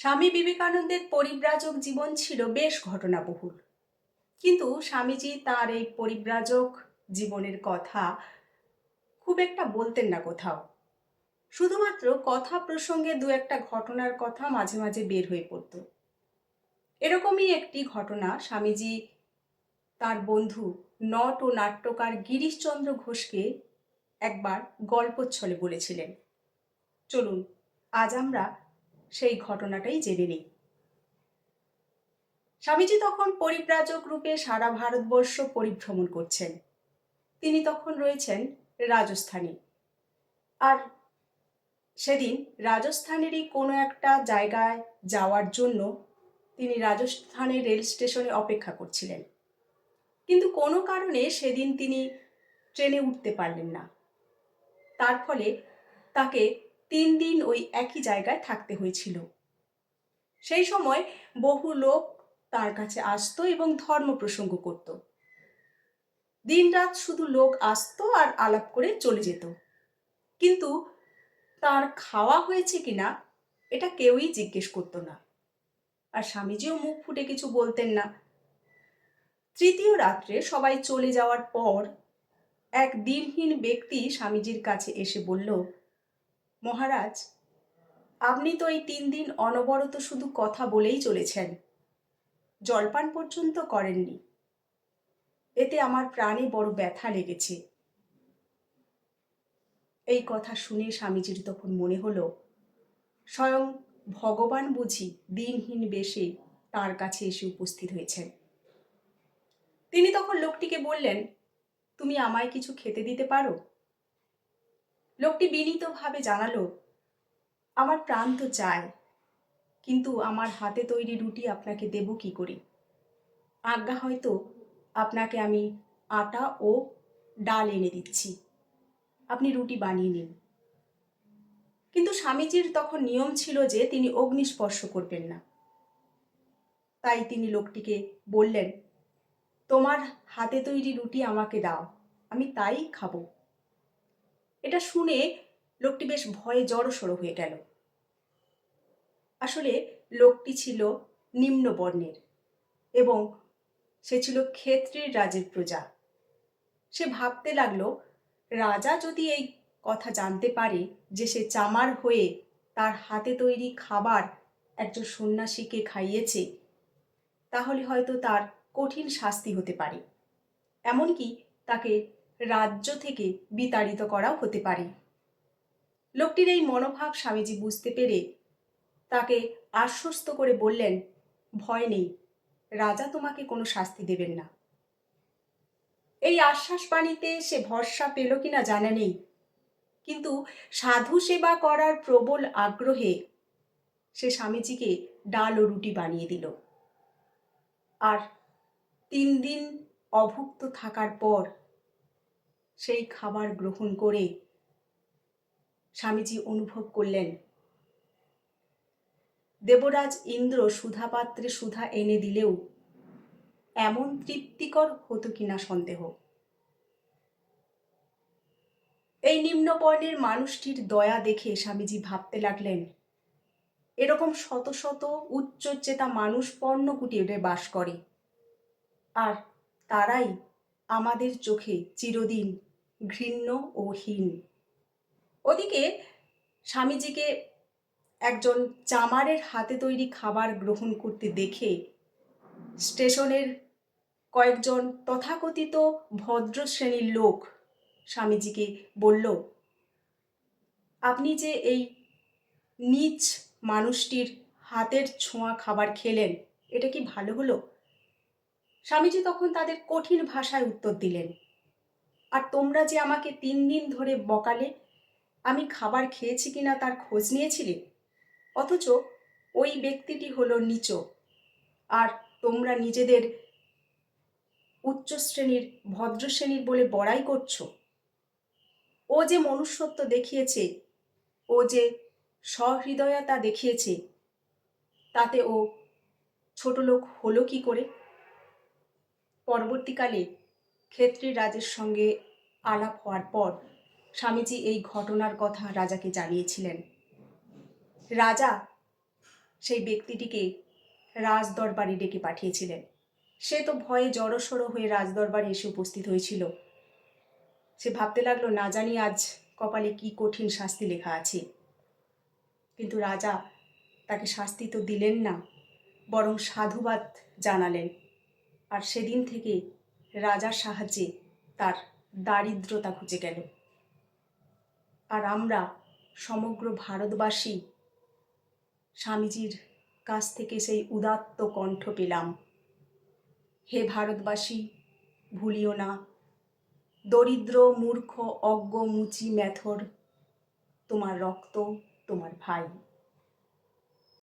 স্বামী বিবেকানন্দের পরিব্রাজক জীবন ছিল বেশ ঘটনাবহুল। কিন্তু স্বামীজি তার এই পরিব্রাজক জীবনের কথা খুব একটা বলতেন না কোথাও। শুধুমাত্র কথা প্রসঙ্গে দু একটা ঘটনার কথা মাঝে মাঝে বের হয়ে পড়ত। এরকমই একটি ঘটনা স্বামীজি তার বন্ধু নট ও নাট্যকার গিরিশচন্দ্র ঘোষকে একবার গল্পচ্ছলে বলেছিলেন। চলুন, আজ আমরা সেই ঘটনাটাই জেনে নিই। স্বামীজি তখন পরিব্রাজক রূপে সারা ভারতবর্ষ পরিভ্রমণ করছেন। তিনি তখন রয়েছেন রাজস্থানে। আর সেদিন রাজস্থানেরই কোনো একটা জায়গায় যাওয়ার জন্য তিনি রাজস্থানের রেল স্টেশনে অপেক্ষা করছিলেন। কিন্তু কোনো কারণে সেদিন তিনি ট্রেনে উঠতে পারলেন না। তার ফলে তাকে তিন দিন ওই একই জায়গায় থাকতে হয়েছিল। সেই সময় বহু লোক তার কাছে আসতো এবং ধর্ম প্রসঙ্গ করত। দিনরাত শুধু লোক আসতো আর আলাপ করে চলে যেত। কিন্তু তার খাওয়া হয়েছে কিনা এটা কেউই জিজ্ঞেস করতো না। আর স্বামীজিও মুখ ফুটে কিছু বলতেন না। তৃতীয় রাত্রে সবাই চলে যাওয়ার পর এক দিনহীন ব্যক্তি স্বামীজির কাছে এসে বলল মহারাজ, আপনি তো এই তিন দিন অনবরত শুধু কথা বলেই চলেছেন। জলপান পর্যন্ত করেননি। এতে আমার প্রাণে বড় ব্যথা লেগেছে। এই কথা শুনে স্বামীজির তখন মনে হলো, স্বয়ং ভগবান বুঝি দিনহীন বেশে তার কাছে এসে উপস্থিত হয়েছেন। তিনি তখন লোকটিকে বললেন, তুমি আমায় কিছু খেতে দিতে পারো? লোকটি বিনীতভাবে জানালো, আমার প্রাণ তো চায়, কিন্তু আমার হাতে তৈরি রুটি আপনাকে দেব কি করে? আজ্ঞা হয়তো আপনাকে আমি আটা ও ডাল এনে দিচ্ছি। আপনি রুটি বানিয়ে নিন। কিন্তু স্বামীজির তখন নিয়ম ছিল যে তিনি অগ্নিস্পর্শ করবেন না। তাই তিনি লোকটিকে বললেন, তোমার হাতে তৈরি রুটি আমাকে দাও, আমি তাই খাব। এটা শুনে লোকটি বেশ ভয়ে জড়সড় হয়ে গেল। আসলে লোকটি ছিল নিম্ন বর্ণের এবং সে ছিল ক্ষেত্রের রাজের প্রজা। সে ভাবতে লাগল, রাজা যদি এই কথা জানতে পারে যে সে চামার হয়ে তার হাতে তৈরি খাবার একজন সন্ন্যাসীকে খাইয়েছে, তাহলে হয়তো তার কঠিন শাস্তি হতে পারে। এমনকি তাকে রাজ্য থেকে বিতাড়িত করাও হতে পারে। লোকটির এই মনোভাব স্বামীজি বুঝতে পেরে তাকে আশ্বস্ত করে বললেন, ভয় নেই, রাজা তোমাকে কোনো শাস্তি দেবেন না। এই আশ্বাস বাণীতে সে ভরসা পেল কিনা জানা নেই, কিন্তু সাধু সেবা করার প্রবল আগ্রহে সে স্বামীজিকে ডাল ও রুটি বানিয়ে দিল। আর তিন দিন অভুক্ত থাকার পর সেই খাবার গ্রহণ করে স্বামীজি অনুভব করলেন। দেবরাজ ইন্দ্র সুধাপাত্রে সুধা এনে দিলেও এমন তৃপ্তিকর হতো কিনা সন্দেহ। এই নিম্নবর্ণের মানুষটির দয়া দেখে স্বামীজি ভাবতে লাগলেন, এরকম শত শত উচ্চচেতা মানুষ পর্ণকুটিরে বাস করে, আর তারাই আমাদের চোখে চিরদিন ঘৃণ্য ও হীন। ওদিকে স্বামীজিকে একজন চামারের হাতে তৈরি খাবার গ্রহণ করতে দেখে স্টেশনের কয়েকজন তথাকথিত ভদ্র শ্রেণির লোক স্বামীজিকে বলল, আপনি যে এই নিচ মানুষটির হাতের ছোঁয়া খাবার খেলেন, এটা কি ভালো হলো? স্বামীজি তখন তাদের কঠিন ভাষায় উত্তর দিলেন আর তোমরা যে আমাকে তিন দিন ধরে বকালে, আমি খাবার খেয়েছি কিনা তার খোঁজ নিয়েছিলে? অথচ ওই ব্যক্তিটি হলো নিচ। আর তোমরা নিজেদের উচ্চ শ্রেণির ভদ্র শ্রেণির বলে বড়াই করছ। ও যে মনুষ্যত্ব দেখিয়েছে, ও যে সহৃদয়তা দেখিয়েছে, তাতে ও ছোট লোক হলো কি করে? পরবর্তীকালে ক্ষেত্রী রাজের সঙ্গে আলাপ হওয়ার পর স্বামীজি এই ঘটনার কথা রাজাকে জানিয়েছিলেন। রাজা সেই ব্যক্তিটিকে রাজ দরবারে ডেকে পাঠিয়েছিলেন। সে তো ভয়ে জড়সড়ো হয়ে রাজদরবারে এসে উপস্থিত হয়েছিল। সে ভাবতে লাগল, না জানি আজ কপালে কি কঠিন শাস্তি লেখা আছে। কিন্তু রাজা তাকে শাস্তি তো দিলেন না, বরং সাধুবাদ জানালেন। আর সেদিন থেকে রাজার সাহায্যে তার দারিদ্রতা ঘুচে গেল। আর আমরা সমগ্র ভারতবাসী স্বামীজির কাছ থেকে সেই উদাত্ত কণ্ঠ পেলাম। হে ভারতবাসী, ভুলিও না। দরিদ্র, মূর্খ, অজ্ঞ, মুচি ম্যাথর তোমার রক্ত, তোমার ভাই।